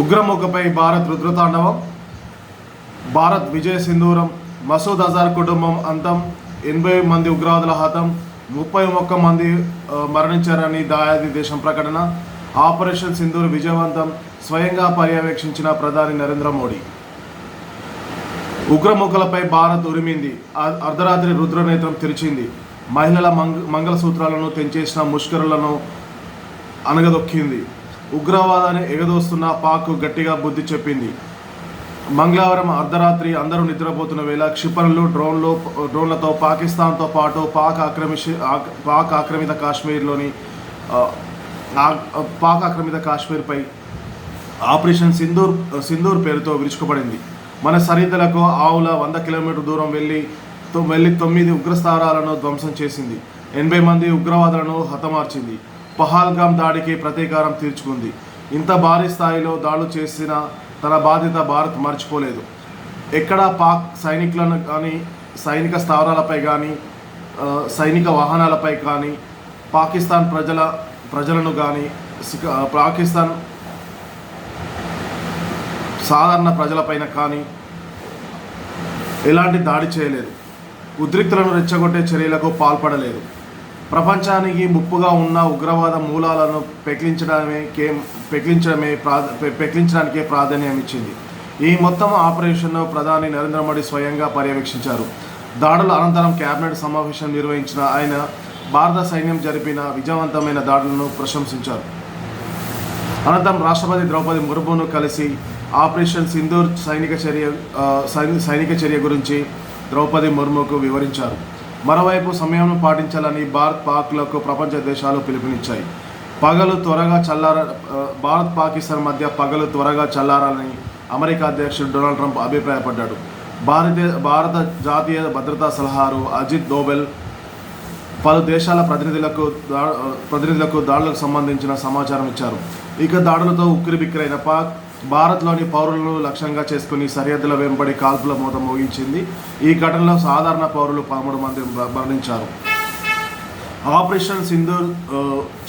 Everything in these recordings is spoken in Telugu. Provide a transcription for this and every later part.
ఉగ్రముఖపై భారత్ రుద్రతాండవం భారత్ విజయ సింధూరం మసూద్ అజార్ కుటుంబం అంతం ఎనభై మంది ఉగ్రవాదుల హతం ముప్పై ఒక్క మంది మరణించారని దాయాది దేశం ప్రకటన ఆపరేషన్ సింధూర్ విజయవంతం స్వయంగా పర్యవేక్షించిన ప్రధాని నరేంద్ర మోడీ. ఉగ్రముఖలపై భారత్ ఉరిమింది అర్ధరాత్రి రుద్రనేత్రం తెరిచింది. మహిళల మంగ మంగళసూత్రాలను తెంచేసిన ముష్కరులను అనగదొక్కింది. ఉగ్రవాదాన్ని ఎగదోస్తున్న పాక్ గట్టిగా బుద్ధి చెప్పింది. మంగళవారం అర్ధరాత్రి అందరూ నిద్రపోతున్న వేళ క్షిపణులు డ్రోన్లు డ్రోన్లతో పాకిస్తాన్తో పాటు పాక్ ఆక్రమిషి పాక్ ఆక్రమిత కాశ్మీర్లోని పాక్ ఆక్రమిత కాశ్మీర్పై ఆపరేషన్ సింధూర్ సింధూర్ పేరుతో విరుచుకుపడింది. మన సరిహద్దులకు ఆవుల వంద కిలోమీటర్ దూరం వెళ్ళి వెళ్ళి తొమ్మిది ఉగ్రస్థానాలను ధ్వంసం చేసింది. ఎనభై మంది ఉగ్రవాదులను హతమార్చింది. పహల్గామ్ దాడికి ప్రతీకారం తీర్చుకుంది. ఇంత భారీ స్థాయిలో దాడులు చేసిన తన బాధ్యత భారత్ మర్చిపోలేదు. ఎక్కడా పాక్ సైనికులను కానీ సైనిక స్థావరాలపై కానీ సైనిక వాహనాలపై కానీ పాకిస్తాన్ ప్రజల ప్రజలను కానీ పాకిస్తాన్ సాధారణ ప్రజలపైన కానీ ఎలాంటి దాడి చేయలేదు. ఉద్రిక్తులను రెచ్చగొట్టే చర్యలకు పాల్పడలేదు. ప్రపంచానికి ముప్పుగా ఉన్న ఉగ్రవాద మూలాలను పెకిలించడమే కే పెకిలించడమే ప్రా పెకిలించడానికే ప్రాధాన్యం ఇచ్చింది. ఈ మొత్తం ఆపరేషన్ను ప్రధాని నరేంద్ర మోడీ స్వయంగా పర్యవేక్షించారు. దాడుల అనంతరం కేబినెట్ సమావేశం నిర్వహించిన ఆయన భారత సైన్యం జరిపిన విజయవంతమైన దాడులను ప్రశంసించారు. అనంతరం రాష్ట్రపతి ద్రౌపది ముర్మును కలిసి ఆపరేషన్ సింధూర్ సైనిక చర్య సైనిక చర్య గురించి ద్రౌపది ముర్ముకు వివరించారు. మరోవైపు సమయం పాటించాలని భారత్ పాక్లకు ప్రపంచ దేశాలు పిలుపునిచ్చాయి. పగలు త్వరగా చల్లార భారత్ పాకిస్తాన్ మధ్య పగలు త్వరగా చల్లారాలని అమెరికా అధ్యక్షుడు డొనాల్డ్ ట్రంప్ అభిప్రాయపడ్డాడు. భారతీయ భారత జాతీయ భద్రతా సలహారు అజిత్ దోబెల్ పలు దేశాల ప్రతినిధులకు దా- ప్రతినిధులకు దాడులకు సంబంధించిన సమాచారం ఇచ్చారు. ఇక దాడులతో ఉక్కిరిబిక్కిరైన పాక్ భారత్లోని పౌరులను లక్ష్యంగా చేసుకుని సరిహద్దుల వెంబడి కాల్పుల మూత మోగించింది. ఈ ఘటనలో సాధారణ పౌరులు పదమూడు మంది మరణించారు. ఆపరేషన్ సింధూర్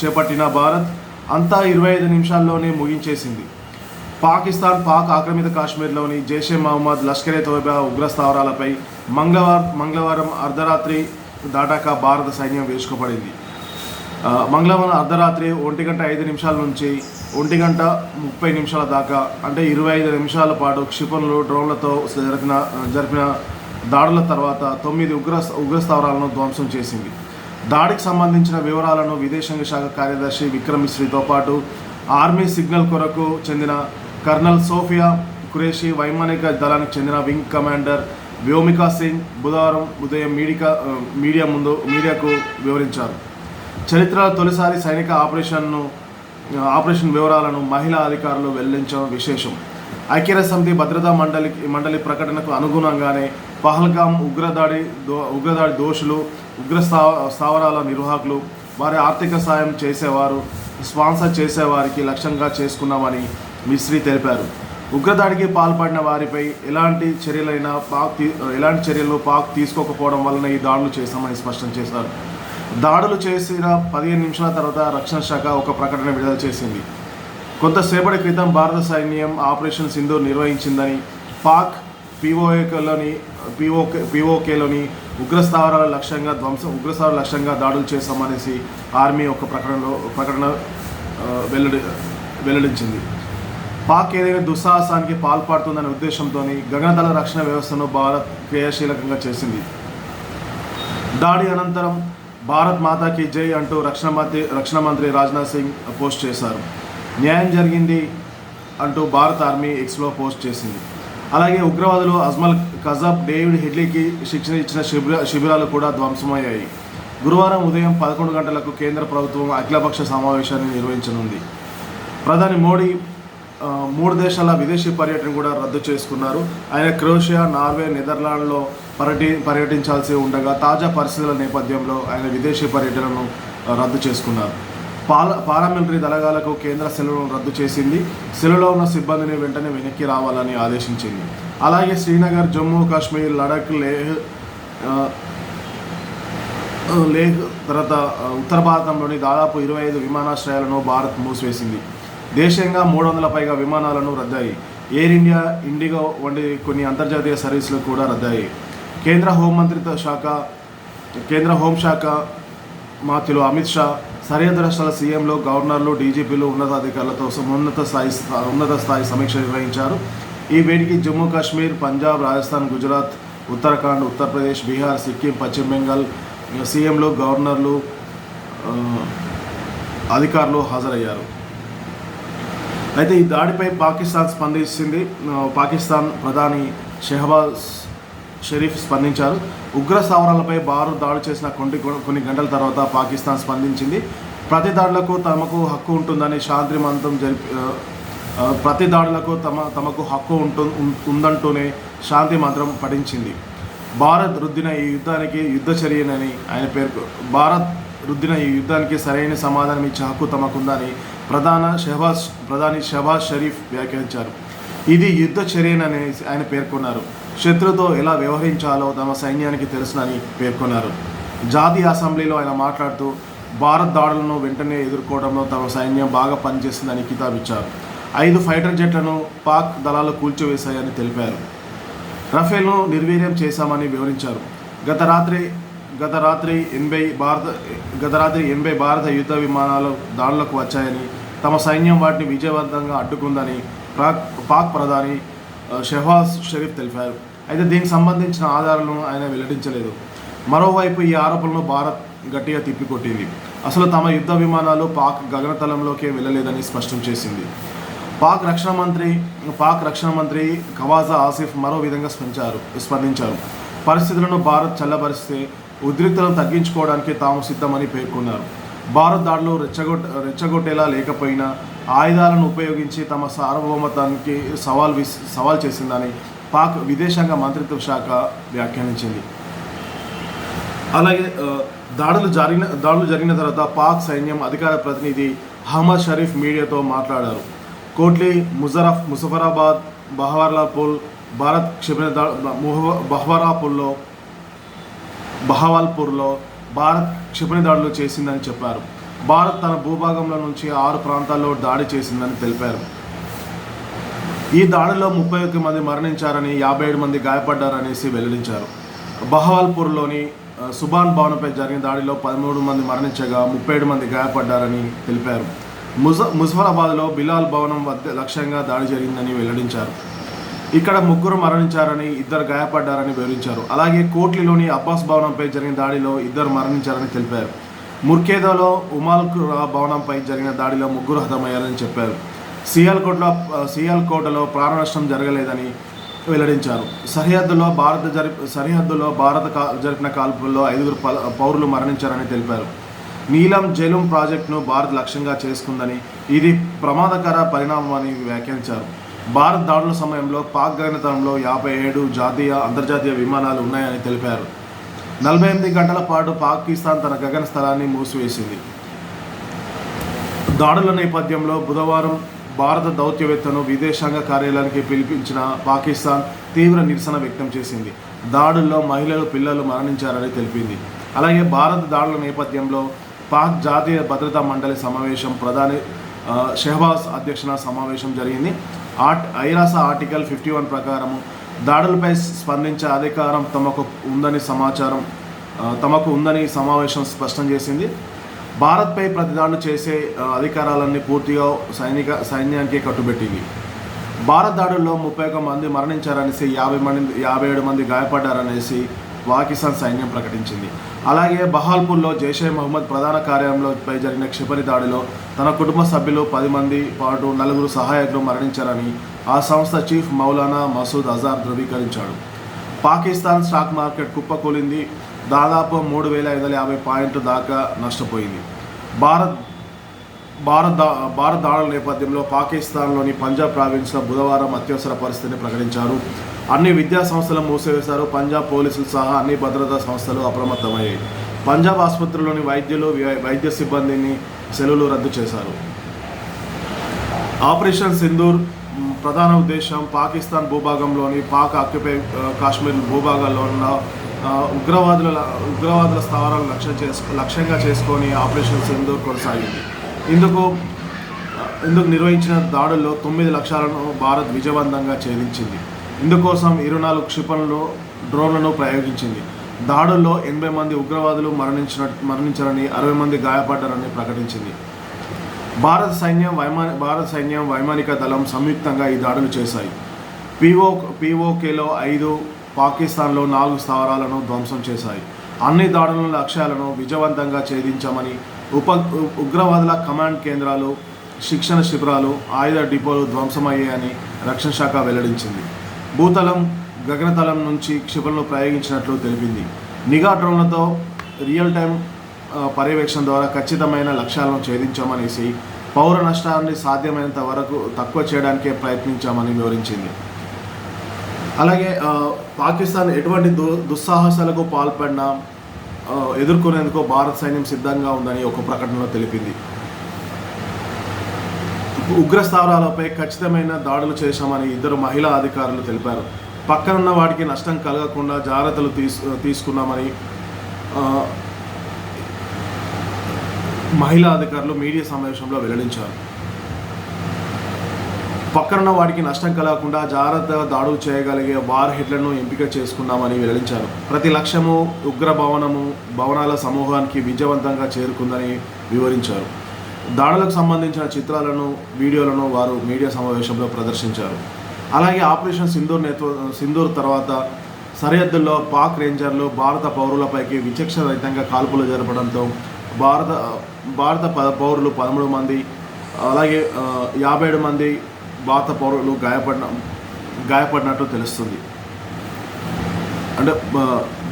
చేపట్టిన భారత్ అంతా ఇరవై ఐదు నిమిషాల్లోనే ముగించేసింది. పాకిస్తాన్ పాక్ ఆక్రమిత కాశ్మీర్లోని జైషే మహమ్మద్ లష్కరే తోబా ఉగ్ర స్థావరాలపై మంగళవారం మంగళవారం అర్ధరాత్రి దాటాక భారత సైన్యం వేసుకోబడింది మంగళవారం అర్ధరాత్రి ఒంటి గంట ఐదు నిమిషాల నుంచి ఒంటి గంట ముప్పై నిమిషాల దాకా అంటే ఇరవై ఐదు నిమిషాల పాటు క్షిపణులు డ్రోన్లతో జరిపిన జరిపిన దాడుల తర్వాత తొమ్మిది ఉగ్ర ఉగ్ర స్థావరాలను ధ్వంసం చేసింది. దాడికి సంబంధించిన వివరాలను విదేశాంగ శాఖ కార్యదర్శి విక్రమిశ్రీతో పాటు ఆర్మీ సిగ్నల్ కొరకు చెందిన కర్నల్ సోఫియా ఖురేషి వైమానిక దళానికి చెందిన వింగ్ కమాండర్ వ్యోమికా సింగ్ బుధవారం ఉదయం మీడికా మీడియా ముందు మీడియాకు వివరించారు. చరిత్రలో తొలిసారి సైనిక ఆపరేషన్ను ఆపరేషన్ వివరాలను మహిళా అధికారులు వెల్లడించడం విశేషం. ఐక్యరాజ్య సమితి భద్రతా మండలి మండలి ప్రకటనకు అనుగుణంగానే పహల్గామ్ ఉగ్రదాడి దో ఉగ్రదాడి దోషులు ఉగ్ర స్థావరాల నిర్వాహకులు వారి ఆర్థిక సాయం చేసేవారు స్పాన్సర్ చేసేవారికి లక్ష్యంగా చేసుకున్నామని మిశ్రీ తెలిపారు. ఉగ్రదాడికి పాల్పడిన వారిపై ఎలాంటి చర్యలైనా పాక్ తీ- ఎలాంటి చర్యలు పాక్ తీసుకోకపోవడం వలన ఈ దాడులు చేశామని స్పష్టం చేశారు. దాడులు చేసిన పదిహేను నిమిషాల తర్వాత రక్షణ శాఖ ఒక ప్రకటన విడుదల చేసింది. కొంతసేపటి క్రితం భారత సైన్యం ఆపరేషన్ సింధూర్ నిర్వహించిందని పాక్ పీఓఏలోని పీఓకే పీఓకేలోని ఉగ్రస్థావరాల లక్ష్యంగా ధ్వంసం ఉగ్రస్థావరాల లక్ష్యంగా దాడులు చేస్తామనేసి ఆర్మీ ఒక ప్రకటనలో ప్రకటన వెల్లడి వెల్లడించింది. పాక్ ఏదైనా దుస్సాహసానికి పాల్పడుతుందనే ఉద్దేశంతో గగనతల రక్షణ వ్యవస్థను భారత్ క్రియాశీలకంగా చేసింది. దాడి అనంతరం భారత్ మాతాకి జై అంటూ రక్షణ మంత్రి రక్షణ మంత్రి రాజ్నాథ్ సింగ్ పోస్ట్ చేశారు. న్యాయం జరిగింది అంటూ భారత్ ఆర్మీ ఎక్స్లో పోస్ట్ చేసింది. అలాగే ఉగ్రవాదులు అజ్మల్ కజబ్ డేవిడ్ హెడ్లీకి శిక్షణ ఇచ్చిన శిబిర శిబిరాలు కూడా ధ్వంసమయ్యాయి. గురువారం ఉదయం పదకొండు గంటలకు కేంద్ర ప్రభుత్వం అఖిలపక్ష సమావేశాన్ని నిర్వహించనుంది. ప్రధాని మోడీ మూడు దేశాల విదేశీ పర్యటన కూడా రద్దు చేసుకున్నారు. ఆయన క్రోషియా నార్వే నెదర్లాండ్లో పర్యటి పర్యటించాల్సి ఉండగా తాజా పరిస్థితుల నేపథ్యంలో ఆయన విదేశీ పర్యటనను రద్దు చేసుకున్నారు. పాల పారామిలిటరీ దళగాలకు కేంద్ర సెలవులను రద్దు చేసింది. సెలవులో ఉన్న సిబ్బందిని వెంటనే వెనక్కి రావాలని ఆదేశించింది. అలాగే శ్రీనగర్ జమ్మూ కాశ్మీర్ లడఖ్ లేహ్ లేహ్ తర్వాత ఉత్తర భారతంలోని దాదాపు ఇరవై ఐదు విమానాశ్రయాలను భారత్ మూసివేసింది. దేశంగా మూడు వందల పైగా విమానాలను రద్దాయి. ఎయిర్ ఇండియా ఇండిగో వంటి కొన్ని అంతర్జాతీయ సర్వీసులు కూడా రద్దాయి. కేంద్ర హోంమంత్రిత్వ శాఖ కేంద్ర హోంశాఖ మాత్యులు అమిత్ షా సరిహద్దు రాష్ట్రాల సీఎంలు గవర్నర్లు డీజీపీలు ఉన్నతాధికారులతో ఉన్నత స్థాయి ఉన్నత స్థాయి సమీక్ష నిర్వహించారు. ఈ వేడికి జమ్మూ కాశ్మీర్ పంజాబ్ రాజస్థాన్ గుజరాత్ ఉత్తరాఖండ్ ఉత్తరప్రదేశ్ బీహార్ సిక్కిం పశ్చిమ బెంగాల్ సీఎంలు గవర్నర్లు అధికారులు హాజరయ్యారు. అయితే ఈ దాడిపై పాకిస్తాన్ స్పందించింది. పాకిస్తాన్ ప్రధాని షెహబాజ్ షరీఫ్ స్పందించారు. ఉగ్ర స్థావరాలపై భారత్ దాడి చేసిన కొన్ని కొన్ని గంటల తర్వాత పాకిస్తాన్ స్పందించింది. ప్రతి దాడులకు తమకు హక్కు ఉంటుందని శాంతి మంత్రం జరిపి ప్రతి దాడులకు తమ తమకు హక్కు ఉంటు ఉందంటూనే శాంతి మంత్రం పఠించింది. భారత్ రుద్దిన ఈ యుద్ధానికి యుద్ధ చర్యనని ఆయన పేర్కొ భారత్ రుద్దిన ఈ యుద్ధానికి సరైన సమాధానం ఇచ్చే హక్కు తమకుందని ప్రధాన షహబాజ్ ప్రధాని షహబాజ్ షరీఫ్ వ్యాఖ్యానించారు. ఇది యుద్ధ చర్యనని ఆయన పేర్కొన్నారు. శత్రుతో ఎలా వ్యవహరించాలో తమ సైన్యానికి తెలుసునని పేర్కొన్నారు. జాతీయ అసెంబ్లీలో ఆయన మాట్లాడుతూ భారత్ దాడులను వెంటనే ఎదుర్కోవడంలో తమ సైన్యం బాగా పనిచేసిందని కితాబిచ్చారు. ఐదు ఫైటర్ జెట్లను పాక్ దళాలు కూల్చివేశాయని తెలిపారు. రఫేల్ను నిర్వీర్యం చేశామని వివరించారు. గత రాత్రి గత రాత్రి ఎనభై భారత గత రాత్రి ఎనభై భారత యుద్ధ విమానాలు దాడులకు వచ్చాయని తమ సైన్యం వాటిని విజయవంతంగా అడ్డుకుందని పాక్ పాక్ ప్రధాని షెహాజ్ షరీఫ్ తెలిపారు. అయితే దీనికి సంబంధించిన ఆధారాలను ఆయన వెల్లడించలేదు. మరోవైపు ఈ ఆరోపణలు భారత్ గట్టిగా తిప్పికొట్టింది. అసలు తమ యుద్ధ విమానాలు పాక్ గగనతలంలోకే వెళ్ళలేదని స్పష్టం చేసింది. పాక్ రక్షణ మంత్రి పాక్ రక్షణ మంత్రి ఖవాజా ఆసిఫ్ మరో విధంగా స్పందించారు స్పందించారు. పరిస్థితులను భారత్ చల్లబరిస్తే ఉద్రిక్తలను తగ్గించుకోవడానికి తాము సిద్ధమని పేర్కొన్నారు. భారత్ దాడులు రెచ్చగొట్ట రెచ్చగొట్టేలా లేకపోయినా ఆయుధాలను ఉపయోగించి తమ సార్వభౌమతానికి సవాల్ సవాల్ చేసిందని పాక్ విదేశాంగ మంత్రిత్వ శాఖ వ్యాఖ్యానించింది. అలాగే దాడులు జరిగిన దాడులు జరిగిన తర్వాత పాక్ సైన్యం అధికార ప్రతినిధి అహ్మద్ షరీఫ్ మీడియాతో మాట్లాడారు. కోట్లీ ముజరఫ్ ముజఫరాబాద్ బహవర్లాపూల్ భారత్ క్షిపణి దా బహవాల్పూర్లో భారత్ క్షిపణి దాడులు చేసిందని చెప్పారు. భారత్ తన భూభాగంలో నుంచి ఆరు ప్రాంతాల్లో దాడి చేసిందని తెలిపారు. ఈ దాడిలో ముప్పై ఒక్క మంది మరణించారని యాభై ఏడు మంది గాయపడ్డారనేసి వెల్లడించారు. బహవాల్పూర్లోని సుబాన్ భవనంపై జరిగిన దాడిలో పదమూడు మంది మరణించగా ముప్పై ఏడు మంది గాయపడ్డారని తెలిపారు. ముజ ముజఫరాబాద్లో బిలాల్ భవనం వద్ద లక్ష్యంగా దాడి జరిగిందని వెల్లడించారు. ఇక్కడ ముగ్గురు మరణించారని ఇద్దరు గాయపడ్డారని వివరించారు. అలాగే కోట్లిలోని అబ్బాస్ భవనంపై జరిగిన దాడిలో ఇద్దరు మరణించారని తెలిపారు. ముర్కేదాలో ఉమాల్ భవనంపై జరిగిన దాడిలో ముగ్గురు హతమయ్యారని చెప్పారు. సియాల్కోట్లో సియాల్కోటలో ప్రాణ నష్టం జరగలేదని వెల్లడించారు. సరిహద్దులో భారత జరి సరిహద్దులో భారత కా జరిపిన కాల్పుల్లో ఐదుగురు పల- పౌరులు మరణించారని తెలిపారు. నీలం జైలుం ప్రాజెక్టును భారత్ లక్ష్యంగా చేసుకుందని ఇది ప్రమాదకర పరిణామమని వ్యాఖ్యానించారు. భారత్ దాడుల సమయంలో పాక్ గగనతలంలో యాభై ఏడు జాతీయ అంతర్జాతీయ విమానాలు ఉన్నాయని తెలిపారు. నలభై ఎనిమిది గంటల పాటు పాకిస్తాన్ తన గగన స్థలాన్ని మూసివేసింది. దాడుల నేపథ్యంలో బుధవారం భారత దౌత్యవేత్తను విదేశాంగ కార్యాలయానికి పిలిపించిన పాకిస్తాన్ తీవ్ర నిరసన వ్యక్తం చేసింది. దాడుల్లో మహిళలు పిల్లలు మరణించారని తెలిపింది. అలాగే భారత దాడుల నేపథ్యంలో పాక్ జాతీయ భద్రతా మండలి సమావేశం ప్రధాని షెహబాజ్ అధ్యక్షన సమావేశం జరిగింది. ఆర్ట్ ఐరాస ఆర్టికల్ ఫిఫ్టీ వన్ ప్రకారము దాడులపై స్పందించే అధికారం తమకు ఉందని సమాచారం తమకు ఉందని సమావేశం స్పష్టం చేసింది. భారత్పై ప్రతిదాడులు చేసే అధికారాలన్నీ పూర్తిగా సైనిక సైన్యానికి కట్టుబెట్టింది. భారత్ దాడుల్లో ముప్పై ఒక మంది మరణించారనేసి యాభై మంది యాభై ఏడు మంది గాయపడ్డారనేసి పాకిస్తాన్ సైన్యం ప్రకటించింది. అలాగే బహాల్పూర్లో జైషే మహమ్మద్ ప్రధాన కార్యాలయంపై జరిగిన క్షిపణి దాడిలో తన కుటుంబ సభ్యులు పది మంది పాటు నలుగురు సహాయకులు మరణించారని ఆ సంస్థ చీఫ్ మౌలానా మసూద్ అజార్ ధృవీకరించాడు. పాకిస్తాన్ స్టాక్ మార్కెట్ కుప్పకూలింది దాదాపు మూడు వేల ఐదు వందల యాభై పాయింట్లు దాకా నష్టపోయింది. భారత్ భారత్ దా భారత్ దాడుల నేపథ్యంలో పాకిస్తాన్లోని పంజాబ్ ప్రావిన్స్లో బుధవారం అత్యవసర పరిస్థితిని ప్రకటించారు. అన్ని విద్యా సంస్థలు మూసివేశారు. పంజాబ్ పోలీసులు సహా అన్ని భద్రతా సంస్థలు అప్రమత్తమయ్యాయి. పంజాబ్ ఆసుపత్రిలోని వైద్యులు వై- వైద్య సిబ్బందిని సెలవులు రద్దు చేశారు. ఆపరేషన్ సింధూర్ ప్రధాన ఉద్దేశం పాకిస్తాన్ భూభాగంలోని పాక్ ఆక్యుపై కాశ్మీర్ భూభాగాల్లో ఉన్న ఉగ్రవాదుల ఉగ్రవాదుల స్థావరాలను లక్ష్యం చేసు లక్ష్యంగా చేసుకొని ఆపరేషన్ సింధూర్ కొనసాగింది. ఇందుకు ఇందుకు నిర్వహించిన దాడుల్లో తొమ్మిది లక్ష్యాలను భారత్ విజయవంతంగా ఛేదించింది. ఇందుకోసం ఇరవై నాలుగు క్షిపణులు డ్రోన్లను ప్రయోగించింది. దాడుల్లో ఎనభై మంది ఉగ్రవాదులు మరణించిన మరణించారని అరవై మంది గాయపడ్డారని ప్రకటించింది. భారత సైన్యం వైమా భారత సైన్యం వైమానిక దళం సంయుక్తంగా ఈ దాడులు చేశాయి. పిఓ పిఓకేలో ఐదు పాకిస్తాన్లో నాలుగు స్థావరాలను ధ్వంసం చేశాయి. అన్ని దాడుల లక్ష్యాలను విజయవంతంగా ఛేదించామని ఉప ఉగ్రవాదుల కమాండ్ కేంద్రాలు శిక్షణ శిబిరాలు ఆయుధ డిపోలు ధ్వంసమయ్యాయని రక్షణ శాఖ వెల్లడించింది. భూతలం గగనతలం నుంచి క్షిపణులు ప్రయోగించినట్లు తెలిపింది. నిఘా డ్రోన్లతో రియల్ టైం పర్యవేక్షణ ద్వారా ఖచ్చితమైన లక్ష్యాలను ఛేదించామనేసి పౌర నష్టాన్ని సాధ్యమైనంత వరకు తక్కువ చేయడానికే ప్రయత్నించామని వివరించింది. అలాగే పాకిస్తాన్ ఎటువంటి దు దుస్సాహసాలకు పాల్పడినా ఎదుర్కొనేందుకు భారత సైన్యం సిద్ధంగా ఉందని ఒక ప్రకటనలో తెలిపింది. ఉగ్ర స్థావరాలపై ఖచ్చితమైన దాడులు చేశామని ఇద్దరు మహిళా అధికారులు తెలిపారు. పక్కనున్న వాటికి నష్టం కలగకుండా జాగ్రత్తలు తీసు తీసుకున్నామని మహిళా అధికారులు మీడియా సమావేశంలో వెల్లడించారు. పక్కనున్న వాటికి నష్టం కలగకుండా జాగ్రత్తగా దాడులు చేయగలిగే వార్ హెడ్లను ఎంపిక చేసుకున్నామని వెల్లడించారు. ప్రతి లక్ష్యము ఉగ్ర భవనము భవనాల సమూహానికి విజయవంతంగా చేరుకుందని వివరించారు. దాడులకు సంబంధించిన చిత్రాలను వీడియోలను వారు మీడియా సమావేశంలో ప్రదర్శించారు. అలాగే ఆపరేషన్ సింధూర్ నేతృ సింధూర్ తర్వాత సరిహద్దుల్లో పాక్ రేంజర్లు భారత పౌరులపైకి విచక్షణ రహితంగా కాల్పులు జరపడంతో భారత భారత ప పౌరులు పదమూడు మంది అలాగే యాభై ఏడు మంది భారత పౌరులు గాయపడిన గాయపడినట్లు తెలుస్తుంది. అంటే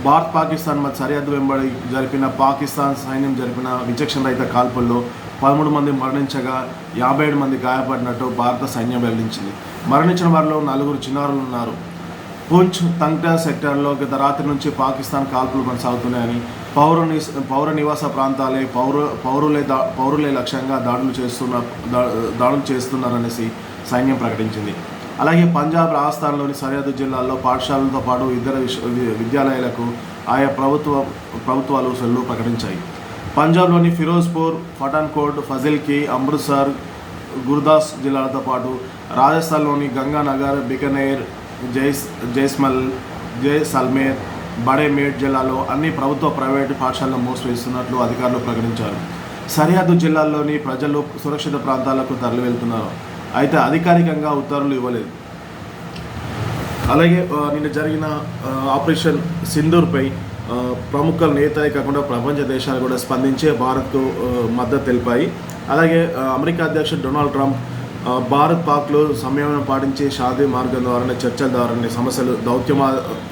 భారత్ పాకిస్తాన్ మధ్య సరిహద్దు వెంబడి జరిపిన పాకిస్తాన్ సైన్యం జరిపిన విచక్షణ రహిత కాల్పుల్లో పదమూడు మంది మరణించగా యాభై ఏడు మంది గాయపడినట్టు భారత సైన్యం వెల్లడించింది. మరణించిన వారిలో నలుగురు చిన్నారులు ఉన్నారు. పూంచ్ తంగ్టా సెక్టార్లో గత రాత్రి నుంచి పాకిస్తాన్ కాల్పులు కొనసాగుతున్నాయని పౌర పౌర నివాస ప్రాంతాలే పౌర పౌరులే దా పౌరులే లక్ష్యంగా దాడులు చేస్తున్న దా- దాడులు చేస్తున్నారనేసి సైన్యం ప్రకటించింది. అలాగే పంజాబ్ రాజస్థాన్లోని సరిహద్దు జిల్లాల్లో పాఠశాలలతో పాటు ఇతర విశ్వ విద్యాలయాలకు ఆయా ప్రభుత్వ ప్రభుత్వాలు సెలవు ప్రకటించాయి. పంజాబ్లోని ఫిరోజ్పూర్ పఠాన్కోట్ ఫజిల్కి అమృత్సర్ గుర్దాస్ జిల్లాలతో పాటు రాజస్థాన్లోని గంగానగర్ బికనేర్ జైస్ జైస్మల్ జైసల్మేర్ బడేమేడ్ జిల్లాలో అన్ని ప్రభుత్వ ప్రైవేటు పాఠశాలను మూసివేస్తున్నట్లు అధికారులు ప్రకటించారు. సరిహద్దు జిల్లాల్లోని ప్రజలు సురక్షిత ప్రాంతాలకు తరలి వెళ్తున్నారు అయితే అధికారికంగా ఉత్తర్వులు ఇవ్వలేదు. అలాగే నిన్న జరిగిన ఆపరేషన్ సింధూర్పై ప్రముఖ నేతలే కాకుండా ప్రపంచ దేశాలు కూడా స్పందించే భారత్కు మద్దతు తెలిపాయి. అలాగే అమెరికా అధ్యక్షుడు డొనాల్డ్ ట్రంప్ భారత్ పాక్లో సంయమనం పాటించే శాంతి మార్గం ద్వారానే చర్చల ద్వారానే సమస్యలు దౌత్యమా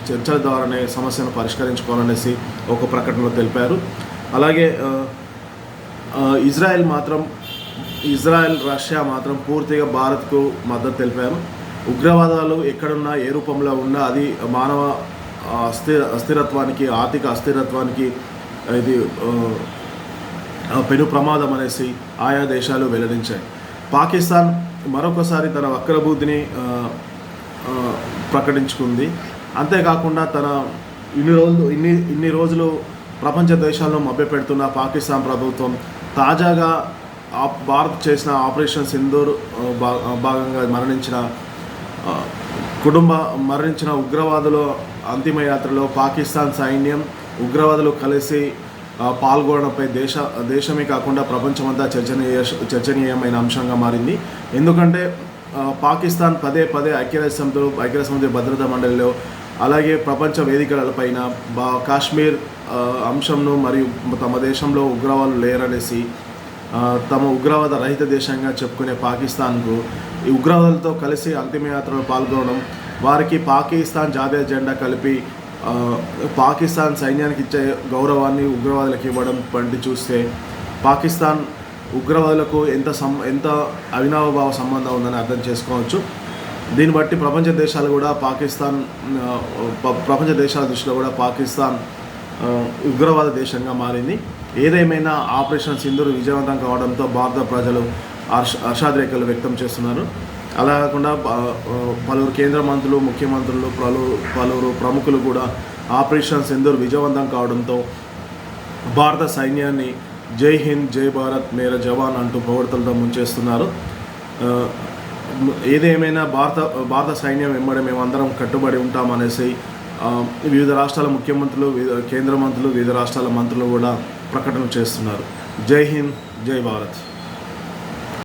చర్చల ద్వారానే సమస్యను పరిష్కరించుకోవాలనేసి ఒక ప్రకటనలో తెలిపారు. అలాగే ఇజ్రాయెల్ మాత్రం ఇజ్రాయెల్ రష్యా మాత్రం పూర్తిగా భారత్కు మద్దతు తెలిపారు. ఉగ్రవాదాలు ఎక్కడున్నా ఏ రూపంలో ఉన్నా అది మానవ అస్థి అస్థిరత్వానికి ఆర్థిక అస్థిరత్వానికి ఇది పెను ప్రమాదం అనేసి ఆయా దేశాలు వెల్లడించాయి. పాకిస్తాన్ మరొకసారి తన వక్రబుద్ధిని ప్రకటించుకుంది. అంతేకాకుండా తన ఇన్ని రోజులు ఇన్ని ఇన్ని రోజులు ప్రపంచ దేశాలను మభ్యపెడుతున్న పాకిస్తాన్ ప్రభుత్వం తాజాగా భారత్ చేసిన ఆపరేషన్ సింధూర్ భాగంగా మరణించిన కుటుంబ మరణించిన ఉగ్రవాదుల అంతిమయాత్రలో పాకిస్తాన్ సైన్యం ఉగ్రవాదులు కలిసి పాల్గొనడంపై దేశ దేశమే కాకుండా ప్రపంచమంతా చర్చనీయ చర్చనీయమైన అంశంగా మారింది. ఎందుకంటే పాకిస్తాన్ పదే పదే ఐక్యరాజ్యసమితిలో ఐక్యరాజ్యసమితి భద్రతా మండలిలో అలాగే ప్రపంచ వేదికలపైన బా కాశ్మీర్ అంశంను మరియు తమ దేశంలో ఉగ్రవాదులు లేరనేసి తమ ఉగ్రవాద రహిత దేశంగా చెప్పుకునే పాకిస్తాన్కు ఈ ఉగ్రవాదులతో కలిసి అంతిమయాత్రలో పాల్గొనడం వారికి పాకిస్తాన్ జాతీయ జెండా కలిపి పాకిస్తాన్ సైన్యానికి ఇచ్చే గౌరవాన్ని ఉగ్రవాదులకు ఇవ్వడం వంటి చూస్తే పాకిస్తాన్ ఉగ్రవాదులకు ఎంత సం ఎంత అవినావభావ సంబంధం ఉందని అర్థం చేసుకోవచ్చు. దీన్ని బట్టి ప్రపంచ దేశాలు కూడా పాకిస్తాన్ ప్రపంచ దేశాల దృష్టిలో కూడా పాకిస్తాన్ ఉగ్రవాద దేశంగా మారింది. ఏదేమైనా ఆపరేషన్ సింధూరు విజయవంతం కావడంతో భారత ప్రజలు హర్ష హర్షాద్రేకలు వ్యక్తం చేస్తున్నారు. అలా కాకుండా పలువురు కేంద్ర మంత్రులు ముఖ్యమంత్రులు పలు పలువురు ప్రముఖులు కూడా ఆపరేషన్ సింధూర్ విజయవంతం కావడంతో భారత సైన్యాన్ని జై హింద్ జై భారత్ మేర జవాన్ అంటూ పొగడతలతో ముంచేస్తున్నారు. ఏదేమైనా భారత భారత సైన్యం వెంబడి మేమందరం కట్టుబడి ఉంటామనేసి వివిధ రాష్ట్రాల ముఖ్యమంత్రులు వివిధ కేంద్ర మంత్రులు వివిధ రాష్ట్రాల మంత్రులు కూడా ప్రకటన చేస్తున్నారు. జై హింద్ జై భారత్.